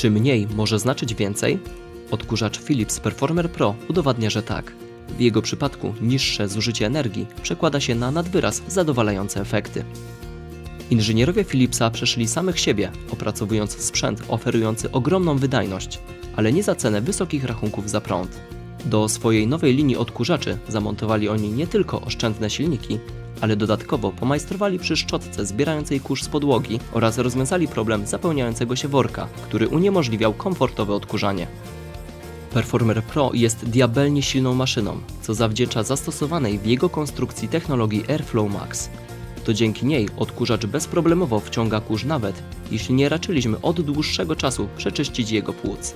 Czy mniej może znaczyć więcej? Odkurzacz Philips Performer Pro udowadnia, że tak. W jego przypadku niższe zużycie energii przekłada się na nadwyraz zadowalające efekty. Inżynierowie Philipsa przeszli samych siebie, opracowując sprzęt oferujący ogromną wydajność, ale nie za cenę wysokich rachunków za prąd. Do swojej nowej linii odkurzaczy zamontowali oni nie tylko oszczędne silniki, ale dodatkowo pomajstrowali przy szczotce zbierającej kurz z podłogi oraz rozwiązali problem zapełniającego się worka, który uniemożliwiał komfortowe odkurzanie. Performer Pro jest diabelnie silną maszyną, co zawdzięcza zastosowanej w jego konstrukcji technologii Airflow Max. To dzięki niej odkurzacz bezproblemowo wciąga kurz nawet, jeśli nie raczyliśmy od dłuższego czasu przeczyścić jego płuc.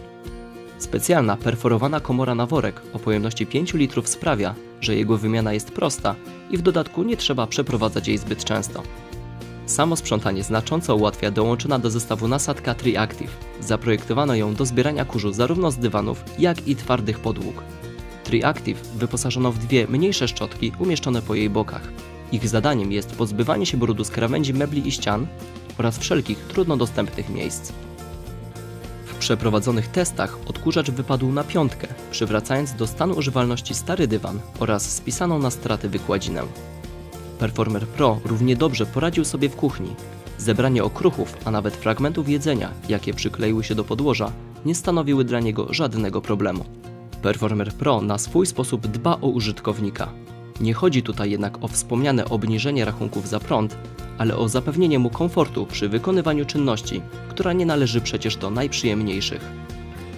Specjalna perforowana komora na worek o pojemności 5 litrów sprawia, że jego wymiana jest prosta i w dodatku nie trzeba przeprowadzać jej zbyt często. Samo sprzątanie znacząco ułatwia dołączona do zestawu nasadka TriActive. Zaprojektowano ją do zbierania kurzu zarówno z dywanów, jak i twardych podłóg. TriActive wyposażono w dwie mniejsze szczotki umieszczone po jej bokach. Ich zadaniem jest pozbywanie się brudu z krawędzi mebli i ścian oraz wszelkich trudno dostępnych miejsc. Przeprowadzonych testach odkurzacz wypadł na piątkę, przywracając do stanu używalności stary dywan oraz spisaną na straty wykładzinę. Performer Pro równie dobrze poradził sobie w kuchni. Zebranie okruchów, a nawet fragmentów jedzenia, jakie przykleiły się do podłoża, nie stanowiły dla niego żadnego problemu. Performer Pro na swój sposób dba o użytkownika. Nie chodzi tutaj jednak o wspomniane obniżenie rachunków za prąd, ale o zapewnienie mu komfortu przy wykonywaniu czynności, która nie należy przecież do najprzyjemniejszych.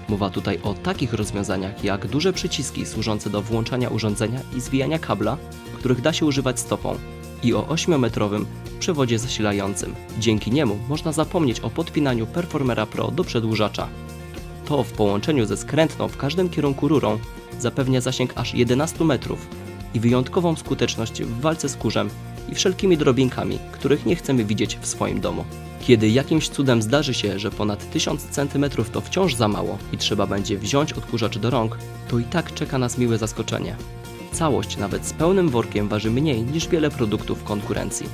Mowa tutaj o takich rozwiązaniach jak duże przyciski służące do włączania urządzenia i zwijania kabla, których da się używać stopą, i o 8-metrowym przewodzie zasilającym. Dzięki niemu można zapomnieć o podpinaniu Performera Pro do przedłużacza. To w połączeniu ze skrętną w każdym kierunku rurą zapewnia zasięg aż 11 metrów i wyjątkową skuteczność w walce z kurzem i wszelkimi drobinkami, których nie chcemy widzieć w swoim domu. Kiedy jakimś cudem zdarzy się, że ponad 1000 cm to wciąż za mało i trzeba będzie wziąć odkurzacz do rąk, to i tak czeka nas miłe zaskoczenie. Całość nawet z pełnym workiem waży mniej niż wiele produktów konkurencji.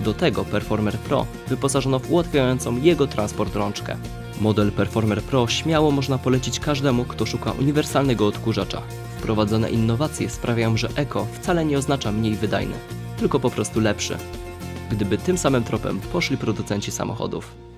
Do tego Performer Pro wyposażono w ułatwiającą jego transport rączkę. Model Performer Pro śmiało można polecić każdemu, kto szuka uniwersalnego odkurzacza. Wprowadzone innowacje sprawiają, że eko wcale nie oznacza mniej wydajny, tylko po prostu lepszy. Gdyby tym samym tropem poszli producenci samochodów.